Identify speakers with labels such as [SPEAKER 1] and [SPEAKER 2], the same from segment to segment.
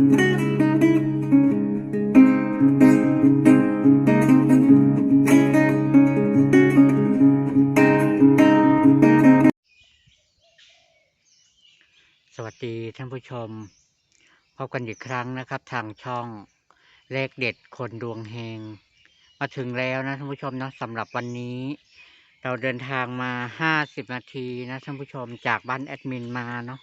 [SPEAKER 1] สวัสดีท่านผู้ชม พบกันอีกครั้งนะครับ ทางช่องเลขเด็ดคนดวงเฮง มาถึงแล้วนะท่านผู้ชมนะสำหรับวันนี้ เราเดินทางมา 50 นาทีนะท่านผู้ชมจากบ้านแอดมินมาเนาะ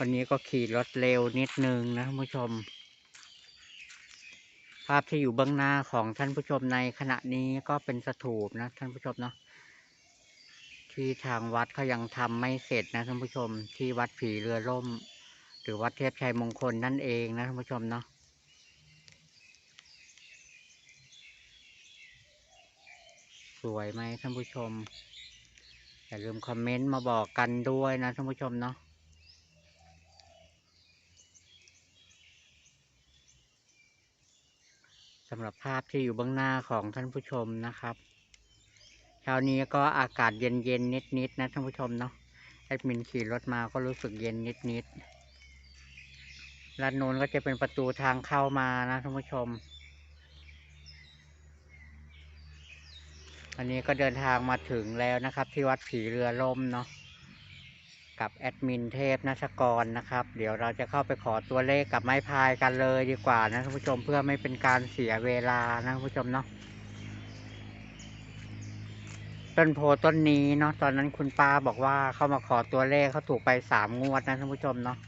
[SPEAKER 1] วันนี้ก็ขี่รถเร็วนิดนึงนะท่านผู้ชม ภาพที่อยู่เบื้องหน้าของท่านผู้ชมในขณะนี้ก็เป็นสถูปนะท่านผู้ชมเนาะที่ทางวัดเขายังทำไม่เสร็จนะท่านผู้ชม ที่วัดผีเรือล่ม หรือวัดเทพชัยมงคลนั่นเองนะท่านผู้ชมเนาะสวยไหมท่านผู้ชมอย่าลืมคอมเมนต์มาบอกกันด้วยนะท่านผู้ชมเนาะำหรับภาพที่อยู่เบื้องหน้าของท่านผู้ชมนะครับเช้านี้ก็อากาศเย็นเย็นนิดนิดๆนะท่านผู้ชมเนาะแอดมินขี่รถมาก็รู้สึกเย็นนิดนิดๆด้านโน้นก็จะเป็นประตูทางเข้ามานะท่านผู้ชมวันนี้ก็เดินทางมาถึงแล้วนะครับ ที่วัดผีเรือล่มเนาะ กับแอดมินเทพนัชกรนะครับ เดี๋ยวเราจะเข้าไปขอตัวเลขกับไม้พายกันเลยดีกว่านะท่านผู้ชมเพื่อไม่เป็นการเสียเวลานะท่านผู้ชมเนาะต้นโพต้นนี้เนาะตอนนั้นคุณป้าบอกว่าเข้ามาขอตัวเลขเขาถูกไปสามงวดนะท่านผู้ชมเนาะ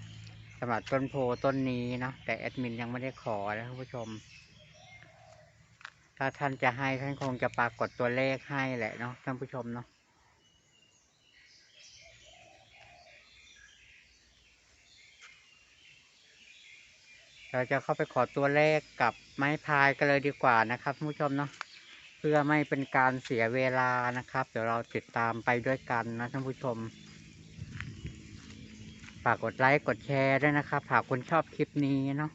[SPEAKER 1] สำหรับต้นโพต้นนี้เนาะแต่แอดมินยังไม่ได้ขอนะท่านผู้ชม ถ้าท่านจะให้ท่านคงจะปรากฏตัวเลขให้แหละเนาะท่านผู้ชมเนาะ เราจะเข้าไปขอตัวเลขกับไม้พายกันเลยดีกว่านะครับผู้ชมเนาะเพื่อไม่เป็นการเสียเวลานะครับ เดี๋ยวเราติดตามไปด้วยกันนะท่านผู้ชมฝากกดไลค์กดแชร์ด้วยนะครับหากคุณชอบคลิปนี้เนาะ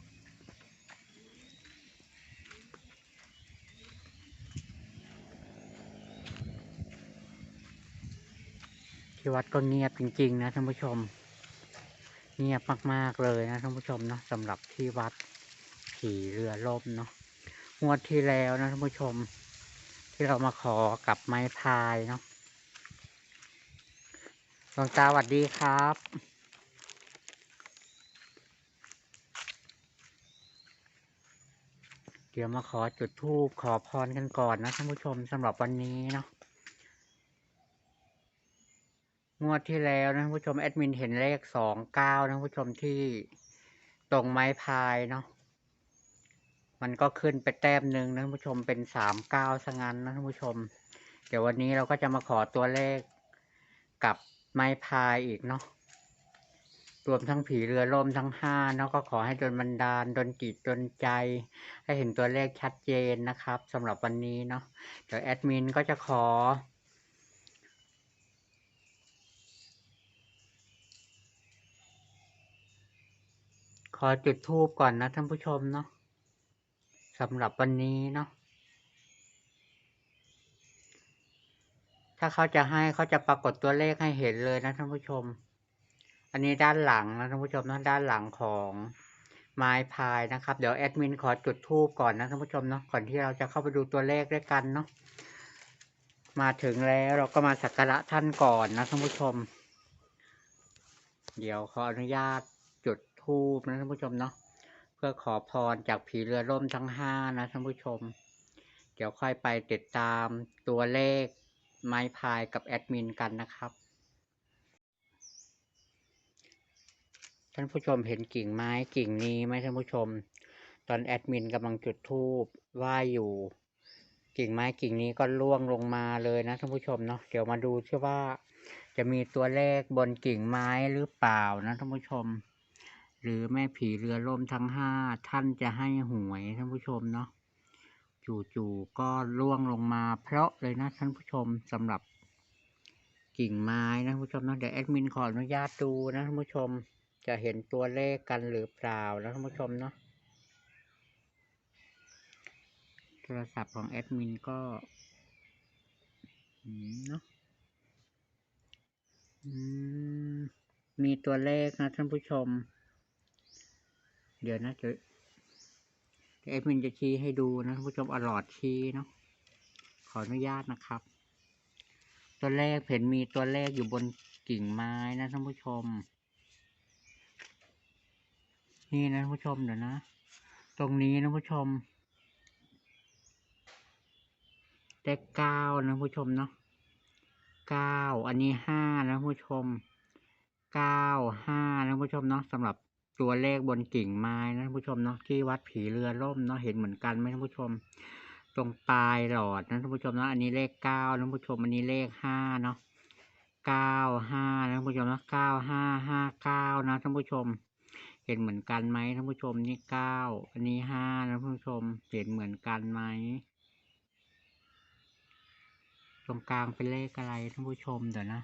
[SPEAKER 1] ที่วัดก็เงียบจริง ๆ นะท่านผู้ชม เงียบมากๆเลยนะท่านผู้ชมนะสำหรับที่วัดขี่เรือล่มเนาะงวดที่แล้วนะท่านผู้ชม ที่เรามาขอกับไม้พายเนาะหลวงตาสวัสดีครับเดี๋ยวมาขอจุดธูปขอพรกันก่อนนะท่านผู้ชมสำหรับวันนี้เนาะ งวดที่แล้วนะท่านผู้ชมแอดมินเห็นเลขสองเก้านะท่านผู้ชมที่ตรงไม้พายเนาะมันก็ขึ้นไปแต้มหนึ่งนะท่านผู้ชมเป็นสามเก้าซะงั้นนะผู้ชม เดี๋ยววันนี้เราก็จะมาขอตัวเลขกับไม้พายอีกเนาะรวมทั้งผีเรือล่มทั้งห้าเนาะก็ขอให้ดลบันดาลดนจิตดนใจ ให้เห็นตัวเลขชัดเจนนะครับสำหรับวันนี้เนาะเดี๋ยวแอดมินก็จะขอ ขอจุดทูบก่อนนะท่านผู้ชมเนาะสำหรับวันนี้เนาะถ้าเขาจะให้เขาจะปรากฏตัวเลขให้เห็นเลยนะท่านผู้ชม อันนี้ด้านหลังนะท่านผู้ชมนะด้านหลังของไม้พายนะครับ เดี๋ยวแอดมินขอจุดทูบก่อนนะท่านผู้ชมเนาะก่อนที่เราจะเข้าไปดูตัวเลขด้วยกันเนาะมาถึงแล้วเราก็มาสักการะท่านก่อนนะท่านผู้ชม เดี๋ยวขออนุญาต ทูบนะท่านผู้ชมเนาะเพื่อขอพรจากผีเรือล่มทั้งห้านะท่านผู้ชม เดี๋ยวค่อยไปติดตามตัวเลขไม้พายกับแอดมินกันนะครับ ท่านผู้ชมเห็นกิ่งไม้กิ่งนี้ไหมท่านผู้ชม ตอนแอดมินกำลังจุดธูปไหว้อยู่ กิ่งไม้กิ่งนี้ก็ร่วงลงมาเลยนะท่านผู้ชมเนาะเดี๋ยวมาดูเชื่อว่าจะมีตัวเลขบนกิ่งไม้หรือเปล่านะท่านผู้ชม หรือแม่ผีเรือล่มทั้งห้าท่านจะให้หวยท่านผู้ชมเนาะจู่ๆก็ร่วงลงมาเพราะเลยนะท่านผู้ชมสำหรับกิ่งไม้นะท่านผู้ชมนะเดี๋ยวแอดมินขออนุญาตดูนะท่านผู้ชมจะเห็นตัวเลขกันหรือเปล่านะท่านผู้ชมเนาะโทรศัพท์ของแอดมินก็อืมเนาะอืมมีตัวเลขนะท่านผู้ชม เดี๋ยวนะจะเดี๋ยวแอดมินจะชี้ให้ดูนะท่านผู้ชมอลอดชี้เนาะขออนุญาตนะครับ ตัวแรกเห็นมีตัวแรกอยู่บนกิ่งไม้นะท่านผู้ชม นี่นะท่านผู้ชมเดี๋ยวนะ ตรงนี้นะผู้ชมเลขเก้านะผู้ชมเนาะเก้าอันนี้ห้านะผู้ชมเก้าห้านะผู้ชมเนาะสำหรับ ตัวเลขบนกิ่งไม้นะผู้ชมเนาะที่วัดผีเรือล่มเนาะเห็นเหมือนกันไหมท่านผู้ชม ตรงปลายหลอดนะท่านผู้ชมเนาะอันนี้เลขเก้าท่านผู้ชมอันนี้เลขห้าเนาะเก้าห้าท่านผู้ชมเนาะเก้าห้าห้าเก้านะท่านผู้ชม เห็นเหมือนกันไหมท่านผู้ชมนี่เก้าอันนี้ห้านะท่านผู้ชมเห็นเหมือนกันไหมตรงกลางเป็นเลขอะไรท่านผู้ชมเดี๋ยวนะ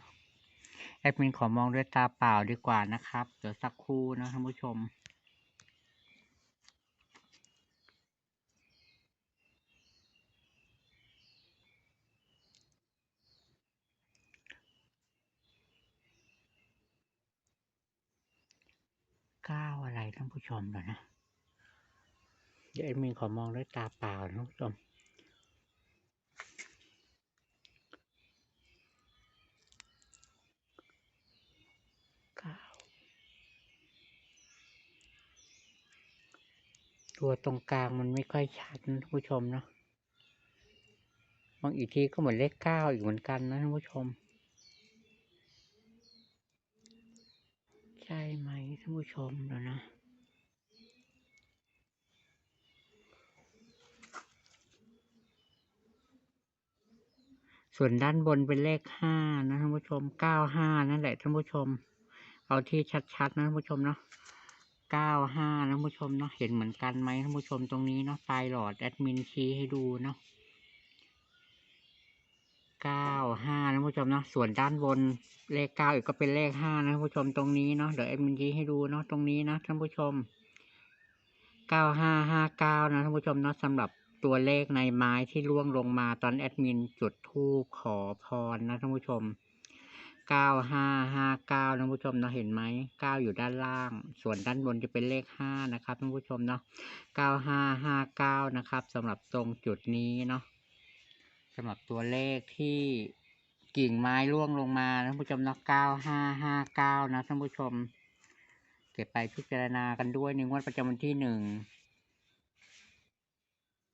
[SPEAKER 1] แอดมินขอมองด้วยตาเปล่าดีกว่านะครับ เดี๋ยวสักครู่นะท่านผู้ชม ก้าวอะไรท่านผู้ชมเดี๋ยวนะ เดี๋ยวแอดมินขอมองด้วยตาเปล่านะท่านผู้ชม ตัวตรงกลางมันไม่ค่อยชัดนะท่านผู้ชมเนาะบางอีกทีก็เหมือนเลขเก้าอีกเหมือนกันนะท่านผู้ชม ใช่ไหมท่านผู้ชมเดี๋ยวนะส่วนด้านบนเป็นเลขห้านะท่านผู้ชมเก้าห้านั่นแหละท่านผู้ชม เอาที่ชัดๆนะท่านผู้ชมเนาะ เก้าห้านะท่านผู้ชมเนาะเห็นเหมือนกันไหมท่านผู้ชมตรงนี้เนาะปลายหลอดแอดมินชี้ให้ดูเนาะเก้าห้านะท่านผู้ชมเนาะส่วนด้านบนเลขเก้าอีกก็เป็นเลขห้านะท่านผู้ชมตรงนี้เนาะเดี๋ยวแอดมินชี้ให้ดูเนาะตรงนี้นะท่านผู้ชมเก้าห้าห้าเก้านะท่านผู้ชมเนาะสำหรับตัวเลขในไม้ที่ร่วงลงมาตอนแอดมินจุดธูปขอพรนะท่านผู้ชม เก้าห้าห้าเก้าท่านผู้ชมเนาะเห็นไหมเก้าอยู่ด้านล่าง ส่วนด้านบนจะเป็นเลขห้านะครับท่านผู้ชมเนาะเก้าห้าห้าเก้านะครับสำหรับตรงจุดนี้เนาะสำหรับตัวเลขที่กิ่งไม้ร่วงลงมาท่านผู้ชมเนาะเก้าห้าห้าเก้านะท่านผู้ชม เก็บไปพิจารณากันด้วยในงวดประจำวันที่หนึ่ง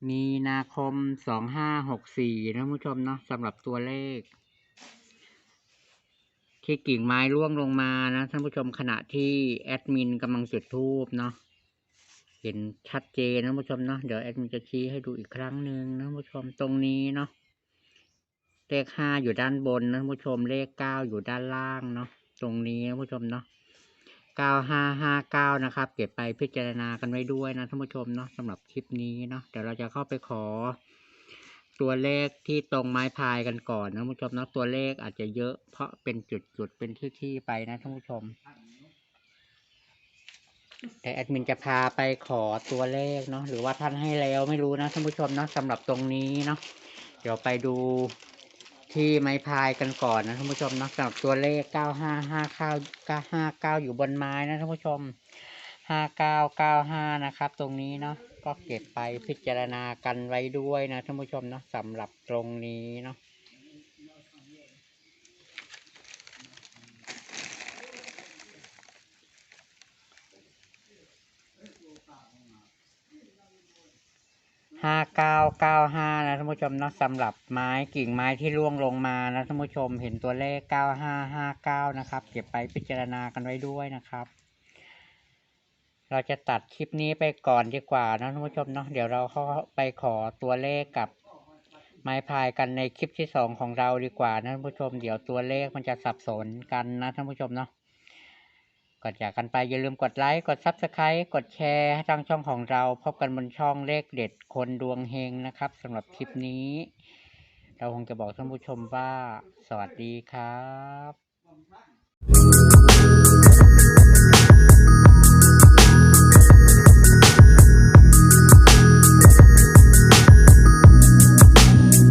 [SPEAKER 1] มีนาคมสองห้าหกสี่ท่านผู้ชมเนาะสำหรับตัวเลข ที่กิ่งไม้ร่วงลงมานะท่านผู้ชมขณะที่แอดมินกำลังจุดธูปเนาะเห็นชัดเจนนะท่านผู้ชมเนาะเดี๋ยวแอดมินจะชี้ให้ดูอีกครั้งหนึ่งนะท่านผู้ชมตรงนี้เนาะเลขห้าอยู่ด้านบนนะท่านผู้ชมเลขเก้าอยู่ด้านล่างเนาะตรงนี้นะท่านผู้ชมเนาะเก้าห้าห้าเก้านะครับเก็บไปพิจารณากันไว้ด้วยนะท่านผู้ชมเนาะสำหรับคลิปนี้เนาะเดี๋ยวเราจะเข้าไปขอ ตัวเลขที่ตรงไม้พายกันก่อนนะท่านผู้ชมนะตัวเลขอาจจะเยอะ เพราะเป็นจุดๆเป็นที่ๆไปนะท่านผู้ชม แต่แอดมินจะพาไปขอตัวเลขเนาะหรือว่าท่านให้แล้วไม่รู้นะท่านผู้ชมเนาะสำหรับตรงนี้เนาะเดี๋ยวไปดูที่ไม้พายกันก่อนนะท่านผู้ชมนะสำหรับตัวเลขเก้าห้าห้าเก้าเก้าห้าเก้าอยู่บนไม้นะท่านผู้ชมห้าเก้าเก้าห้านะครับ ตรงนี้เนาะ ก็เก็บไปพิจารณากันไว้ด้วยนะท่านผู้ชมเนาะสำหรับตรงนี้เนาะห้าเก้าเก้าห้านะท่านผู้ชมเนาะสำหรับไม้กิ่งไม้ที่ร่วงลงมานะท่านผู้ชมเห็นตัวเลขเก้าห้าห้าเก้านะครับ เก็บไปพิจารณากันไว้ด้วยนะครับ เราจะตัดคลิปนี้ไปก่อนดีกว่านะท่านผู้ชมเนาะเดี๋ยวเราเข้าไปขอตัวเลขกับไม้พายกันในคลิปที่สองของเราดีกว่านะท่านผู้ชม เดี๋ยวตัวเลขมันจะสับสนกันนะท่านผู้ชมเนาะก่อนจากกันไปอย่าลืมกดไลค์กด Subscribe กดแชร์ให้ทางช่องของเราพบกันบนช่องเลขเด็ดคนดวงเฮงนะครับสำหรับคลิปนี้ เราคงจะบอกท่านผู้ชมว่า สวัสดีครับ